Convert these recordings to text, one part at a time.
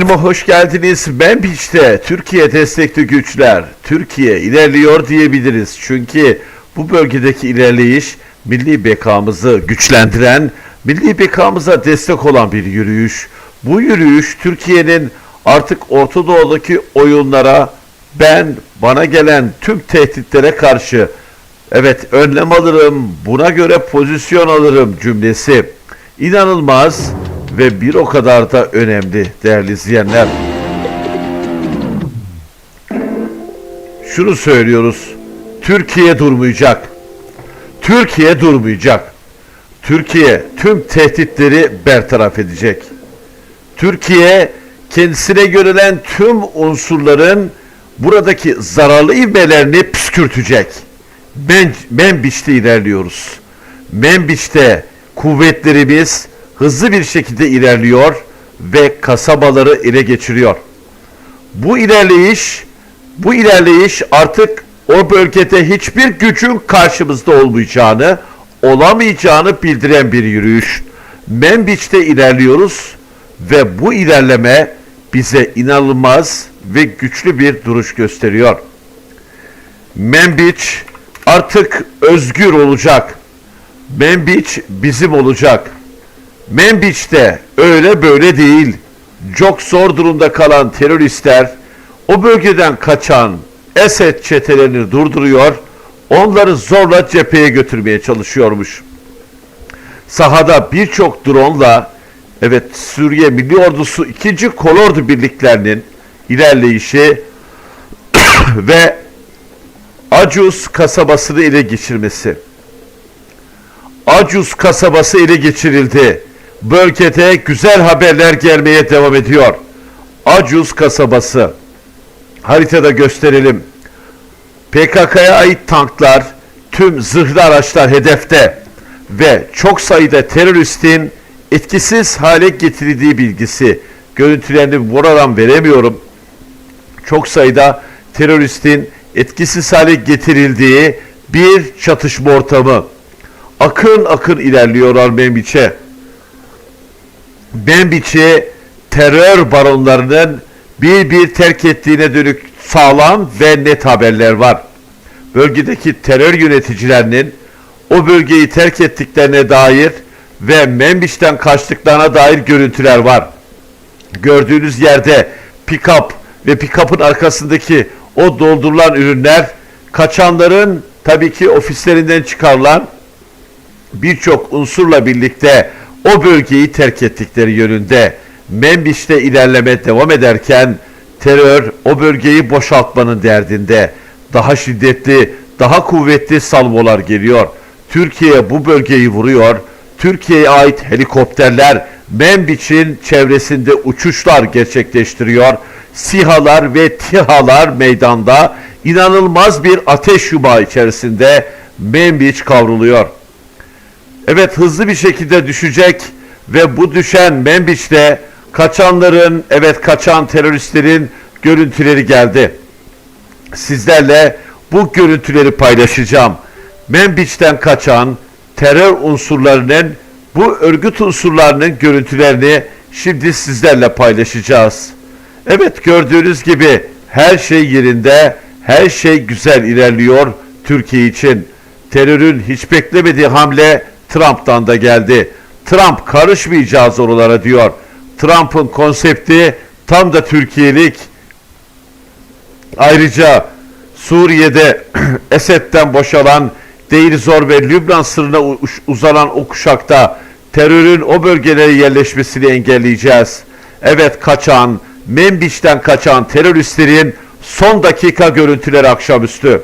filme hoş geldiniz. Ben işte Türkiye destekli güçler. Türkiye ilerliyor diyebiliriz. Çünkü bu bölgedeki ilerleyiş milli bekamızı güçlendiren, milli bekamıza destek olan bir yürüyüş. Bu yürüyüş Türkiye'nin artık Orta Doğu'daki oyunlara ben bana gelen tüm tehditlere karşı evet önlem alırım, buna göre pozisyon alırım cümlesi inanılmaz ve bir o kadar da önemli değerli izleyenler. Şunu söylüyoruz. Türkiye durmayacak. Türkiye durmayacak. Türkiye tüm tehditleri bertaraf edecek. Türkiye kendisine görülen tüm unsurların buradaki zararlı ivmelerini püskürtecek. Men, Menbiç'te ilerliyoruz. Menbiç'te kuvvetlerimiz hızlı bir şekilde ilerliyor ve kasabaları ele geçiriyor. Bu ilerleyiş, bu ilerleyiş artık o bölgede hiçbir gücün karşımızda olmayacağını, olamayacağını bildiren bir yürüyüş. Menbiç'te ilerliyoruz ve bu ilerleme bize inanılmaz ve güçlü bir duruş gösteriyor. Menbiç artık özgür olacak. Menbiç bizim olacak. Menbiç'te öyle böyle değil. Çok zor durumda kalan teröristler o bölgeden kaçan Esed çetelerini durduruyor. Onları zorla cepheye götürmeye çalışıyormuş. Sahada birçok drone'la evet Suriye Milli Ordusu 2. Kolordu birliklerinin ilerleyişi ve Acus kasabasını ele geçirmesi. Acus kasabası ele geçirildi. Bölgede güzel haberler gelmeye devam ediyor. Acus kasabası. Haritada gösterelim. PKK'ya ait tanklar, tüm zırhlı araçlar hedefte ve çok sayıda teröristin etkisiz hale getirildiği bilgisi. Görüntülerini buradan veremiyorum. Çok sayıda teröristin etkisiz hale getirildiği bir çatışma ortamı. Akın akın ilerliyorlar Membiç'e. Membiç'i terör baronlarının bir bir terk ettiğine dönük sağlam ve net haberler var. Bölgedeki terör yöneticilerinin o bölgeyi terk ettiklerine dair ve Membiç'ten kaçtıklarına dair görüntüler var. Gördüğünüz yerde pick-up ve pick-up'ın arkasındaki o doldurulan ürünler kaçanların tabii ki ofislerinden çıkarılan birçok unsurla birlikte o bölgeyi terk ettikleri yönünde Menbiş'te ilerleme devam ederken terör o bölgeyi boşaltmanın derdinde daha şiddetli, daha kuvvetli salvolar geliyor. Türkiye bu bölgeyi vuruyor. Türkiye'ye ait helikopterler Menbiç'in çevresinde uçuşlar gerçekleştiriyor. SİHA'lar ve TİHA'lar meydanda inanılmaz bir ateş yumağı içerisinde Menbiç kavruluyor. Evet hızlı bir şekilde düşecek ve bu düşen Menbiç'te kaçanların, evet kaçan teröristlerin görüntüleri geldi. Sizlerle bu görüntüleri paylaşacağım. Menbiç'ten kaçan terör unsurlarının, bu örgüt unsurlarının görüntülerini şimdi sizlerle paylaşacağız. Evet gördüğünüz gibi her şey yerinde, her şey güzel ilerliyor Türkiye için. Terörün hiç beklemediği hamle Trump'tan da geldi. Trump karışmayacağız oralara diyor. Trump'ın konsepti tam da Türkiye'lik. Ayrıca Suriye'de Esed'den boşalan Deir Zor ve Lübnan sınırına uzanan o kuşakta terörün o bölgelere yerleşmesini engelleyeceğiz. Evet kaçan, Menbiç'ten kaçan teröristlerin son dakika görüntüleri akşamüstü.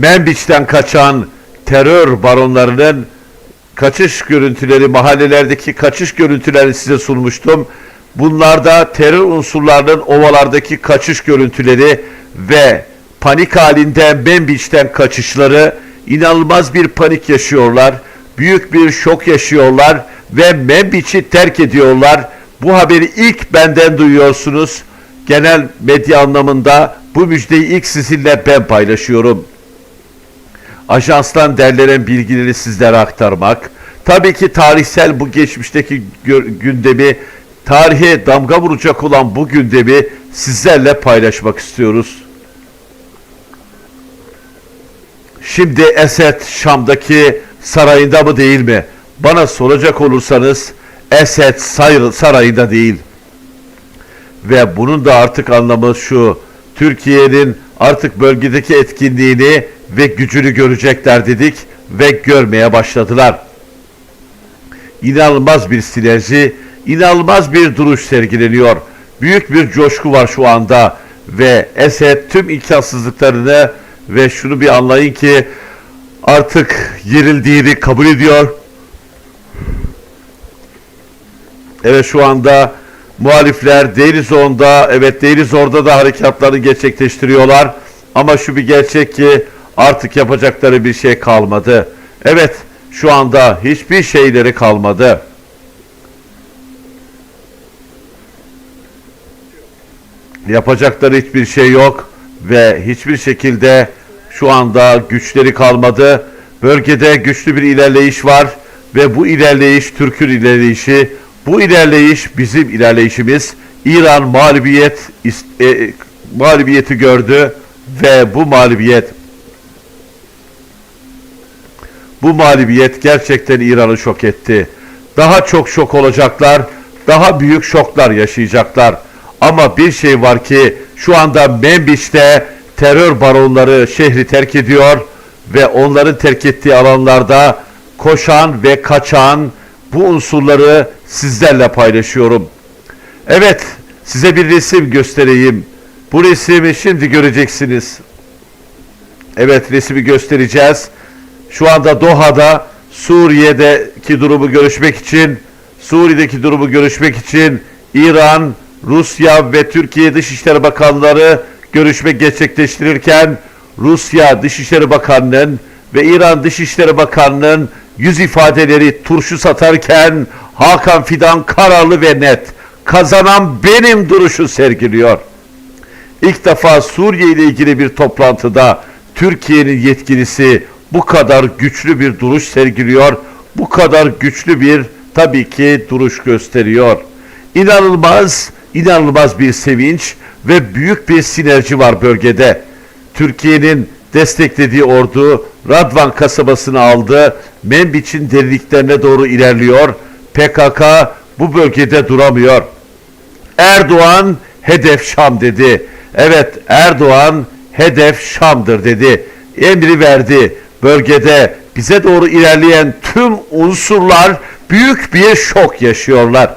Menbiç'ten kaçan terör baronlarının kaçış görüntüleri, mahallelerdeki kaçış görüntülerini size sunmuştum. Bunlarda terör unsurlarının ovalardaki kaçış görüntüleri ve panik halinde Menbiç'ten kaçışları inanılmaz bir panik yaşıyorlar. Büyük bir şok yaşıyorlar ve Menbiç'i terk ediyorlar. Bu haberi ilk benden duyuyorsunuz. Genel medya anlamında bu müjdeyi ilk sizinle ben paylaşıyorum. Ajanstan derlenen bilgileri sizlere aktarmak, Tabii ki tarihsel bu geçmişteki gündemi, tarihe damga vuracak olan bu gündemi sizlerle paylaşmak istiyoruz. Şimdi Esed Şam'daki sarayında mı değil mi? Bana soracak olursanız Esed sarayında değil. Ve bunun da artık anlamı şu. Türkiye'nin artık bölgedeki etkinliğini ve gücünü görecekler dedik ve görmeye başladılar. İnanılmaz bir sinerji, inanılmaz bir duruş sergileniyor. Büyük bir coşku var şu anda ve Esed tüm imkansızlıklarını ve şunu bir anlayın ki artık yerildiğini kabul ediyor. Evet şu anda muhalifler Deirizor'da evet Deirizor'da da harekatlarını gerçekleştiriyorlar. Ama şu bir gerçek ki artık yapacakları bir şey kalmadı. Evet şu anda hiçbir şeyleri kalmadı. Yapacakları hiçbir şey yok ve hiçbir şekilde şu anda güçleri kalmadı. Bölgede güçlü bir ilerleyiş var ve bu ilerleyiş Türk'ün ilerleyişi. Bu ilerleyiş bizim ilerleyişimiz. İran mağlubiyet is- e, mağlubiyeti gördü ve bu mağlubiyet bu mağlubiyet gerçekten İran'ı şok etti. Daha çok şok olacaklar, daha büyük şoklar yaşayacaklar. Ama bir şey var ki şu anda Membiç'te terör baronları şehri terk ediyor ve onların terk ettiği alanlarda koşan ve kaçan bu unsurları sizlerle paylaşıyorum. Evet, size bir resim göstereyim. Bu resmi şimdi göreceksiniz. Evet, resmi göstereceğiz. Şu anda Doha'da Suriye'deki durumu görüşmek için, Suriye'deki durumu görüşmek için İran, Rusya ve Türkiye Dışişleri Bakanları görüşme gerçekleştirirken Rusya Dışişleri Bakanı'nın ve İran Dışişleri Bakanı'nın yüz ifadeleri turşu satarken Hakan Fidan kararlı ve net kazanan benim duruşu sergiliyor. İlk defa Suriye ile ilgili bir toplantıda Türkiye'nin yetkilisi bu kadar güçlü bir duruş sergiliyor. Bu kadar güçlü bir tabii ki duruş gösteriyor. İnanılmaz, inanılmaz bir sevinç ve büyük bir sinerji var bölgede. Türkiye'nin desteklediği ordu Radvan kasabasını aldı. Menbiç'in derinliklerine doğru ilerliyor. PKK bu bölgede duramıyor. Erdoğan hedef Şam dedi. Evet Erdoğan hedef Şam'dır dedi. Emri verdi. Bölgede bize doğru ilerleyen tüm unsurlar büyük bir şok yaşıyorlar.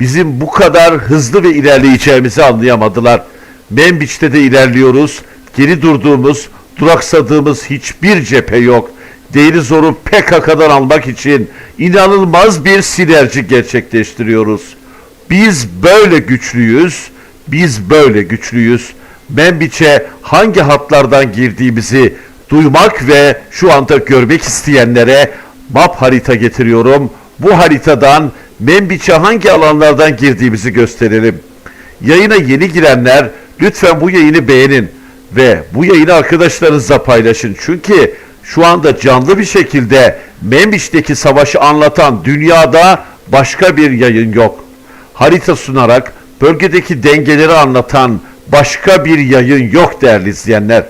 Bizim bu kadar hızlı ve ilerleyeceğimizi anlayamadılar. Membiç'te de ilerliyoruz. Geri durduğumuz, duraksadığımız hiçbir cephe yok. Değeri zoru PKK'dan almak için inanılmaz bir sinerji gerçekleştiriyoruz. Biz böyle güçlüyüz, biz böyle güçlüyüz. Membiç'e hangi hatlardan girdiğimizi duymak ve şu anda görmek isteyenlere map harita getiriyorum. Bu haritadan Membiç'e hangi alanlardan girdiğimizi gösterelim. Yayına yeni girenler lütfen bu yayını beğenin ve bu yayını arkadaşlarınızla paylaşın. Çünkü şu anda canlı bir şekilde Membiç'teki savaşı anlatan dünyada başka bir yayın yok. Harita sunarak bölgedeki dengeleri anlatan başka bir yayın yok değerli izleyenler.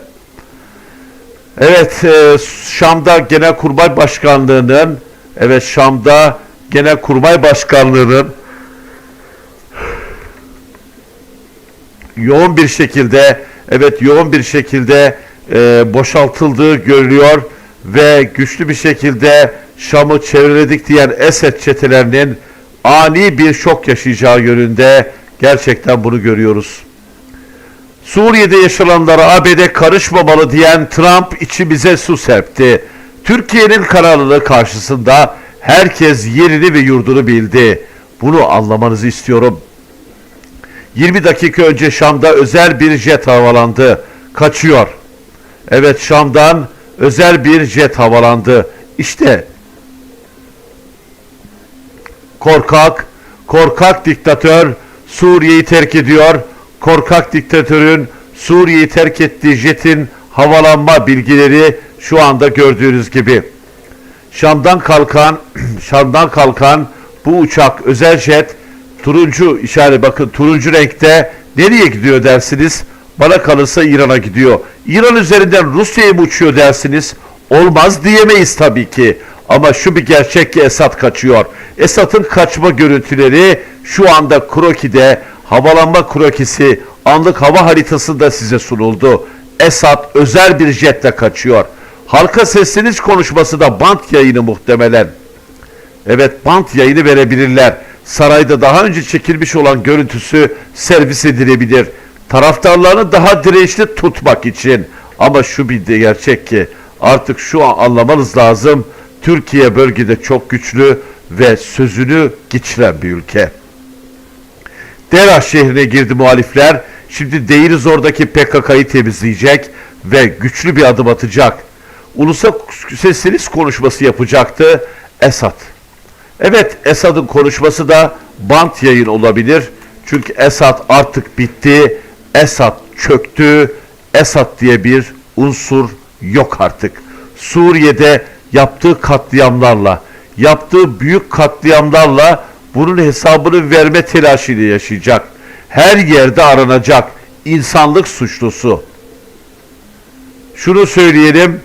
Evet, e, Şam'da Genelkurmay Başkanlığı'nın evet Şam'da Genelkurmay Başkanlığı'nın yoğun bir şekilde evet yoğun bir şekilde e, boşaltıldığı görülüyor ve güçlü bir şekilde Şam'ı çevreledik diyen Esed çetelerinin ani bir şok yaşayacağı yönünde gerçekten bunu görüyoruz. Suriye'de yaşananlara ABD karışmamalı diyen Trump içimize su serpti. Türkiye'nin kararlılığı karşısında herkes yerini ve yurdunu bildi. Bunu anlamanızı istiyorum. 20 dakika önce Şam'da özel bir jet havalandı. Kaçıyor. Evet Şam'dan özel bir jet havalandı. İşte korkak, korkak diktatör Suriye'yi terk ediyor. Korkak diktatörün Suriye'yi terk ettiği jetin havalanma bilgileri şu anda gördüğünüz gibi. Şam'dan kalkan Şam'dan kalkan bu uçak özel jet turuncu işaret bakın turuncu renkte nereye gidiyor dersiniz? Bana kalırsa İran'a gidiyor. İran üzerinden Rusya'ya mı uçuyor dersiniz? Olmaz diyemeyiz tabii ki. Ama şu bir gerçek ki Esad kaçıyor. Esad'ın kaçma görüntüleri şu anda Kroki'de havalanma krokisi anlık hava haritası da size sunuldu. Esad özel bir jetle kaçıyor. Halka sesleniş konuşması da bant yayını muhtemelen. Evet bant yayını verebilirler. Sarayda daha önce çekilmiş olan görüntüsü servis edilebilir. Taraftarlarını daha dirençli tutmak için. Ama şu bir de gerçek ki artık şu an anlamanız lazım. Türkiye bölgede çok güçlü ve sözünü geçiren bir ülke. Derah şehrine girdi muhalifler. Şimdi değiliz oradaki PKK'yı temizleyecek ve güçlü bir adım atacak. Ulusa sesleniş konuşması yapacaktı Esad. Evet Esad'ın konuşması da bant yayın olabilir. Çünkü Esad artık bitti. Esad çöktü. Esad diye bir unsur yok artık. Suriye'de yaptığı katliamlarla, yaptığı büyük katliamlarla bunun hesabını verme telaşıyla yaşayacak. Her yerde aranacak insanlık suçlusu. Şunu söyleyelim.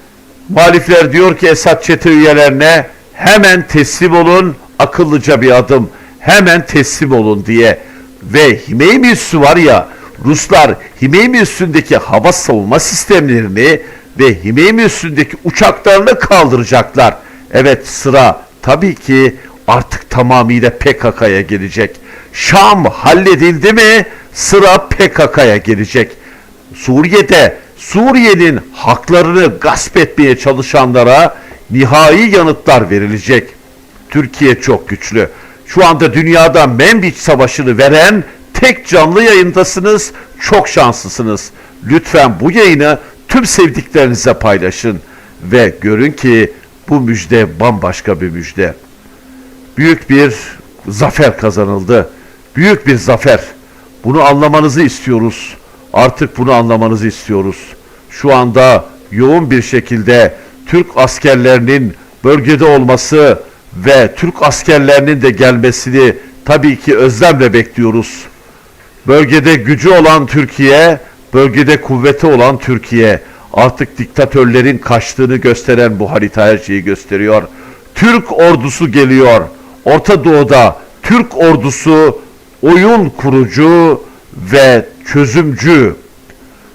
Muhalifler diyor ki Esad çete üyelerine hemen teslim olun akıllıca bir adım. Hemen teslim olun diye. Ve Himeymi üssü var ya Ruslar Himeymi üstündeki hava savunma sistemlerini ve Himeymi üstündeki uçaklarını kaldıracaklar. Evet sıra tabii ki artık tamamıyla PKK'ya gelecek. Şam halledildi mi sıra PKK'ya gelecek. Suriye'de Suriye'nin haklarını gasp etmeye çalışanlara nihai yanıtlar verilecek. Türkiye çok güçlü. Şu anda dünyada Menbiç Savaşı'nı veren tek canlı yayındasınız. Çok şanslısınız. Lütfen bu yayını tüm sevdiklerinize paylaşın. Ve görün ki bu müjde bambaşka bir müjde. Büyük bir zafer kazanıldı. Büyük bir zafer. Bunu anlamanızı istiyoruz. Artık bunu anlamanızı istiyoruz. Şu anda yoğun bir şekilde Türk askerlerinin bölgede olması ve Türk askerlerinin de gelmesini tabii ki özlemle bekliyoruz. Bölgede gücü olan Türkiye, bölgede kuvveti olan Türkiye. Artık diktatörlerin kaçtığını gösteren bu harita her şeyi gösteriyor. Türk ordusu geliyor. Orta Doğu'da Türk ordusu oyun kurucu ve çözümcü.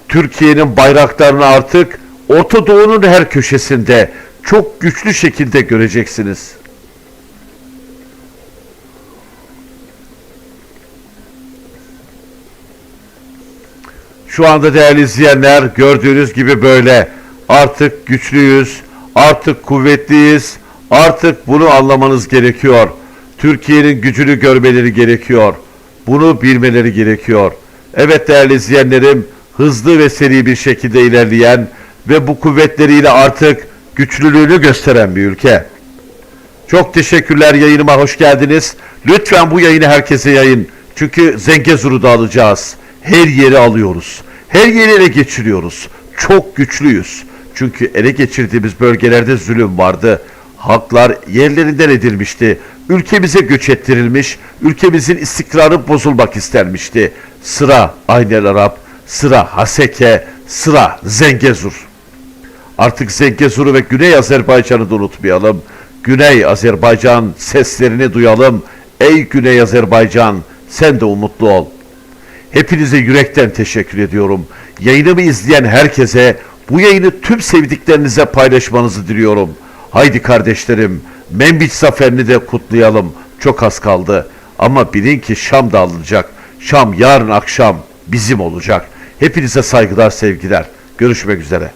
Türkiye'nin bayraklarını artık Orta Doğu'nun her köşesinde çok güçlü şekilde göreceksiniz. Şu anda değerli izleyenler gördüğünüz gibi böyle artık güçlüyüz, artık kuvvetliyiz, artık bunu anlamanız gerekiyor. Türkiye'nin gücünü görmeleri gerekiyor. Bunu bilmeleri gerekiyor. Evet değerli izleyenlerim, hızlı ve seri bir şekilde ilerleyen ve bu kuvvetleriyle artık güçlülüğünü gösteren bir ülke. Çok teşekkürler yayınıma hoş geldiniz. Lütfen bu yayını herkese yayın. Çünkü Zengezur'u da alacağız. Her yeri alıyoruz. Her yeri ele geçiriyoruz. Çok güçlüyüz. Çünkü ele geçirdiğimiz bölgelerde zulüm vardı. Haklar yerlerinden edilmişti. Ülkemize göç ettirilmiş, ülkemizin istikrarı bozulmak istenmişti. Sıra Aynel Arap, sıra Haseke, sıra Zengezur. Artık Zengezur'u ve Güney Azerbaycan'ı da unutmayalım. Güney Azerbaycan seslerini duyalım. Ey Güney Azerbaycan sen de umutlu ol. Hepinize yürekten teşekkür ediyorum. Yayınımı izleyen herkese bu yayını tüm sevdiklerinize paylaşmanızı diliyorum. Haydi kardeşlerim Menbiç zaferini de kutlayalım. Çok az kaldı. Ama bilin ki Şam da alınacak. Şam yarın akşam bizim olacak. Hepinize saygılar sevgiler. Görüşmek üzere.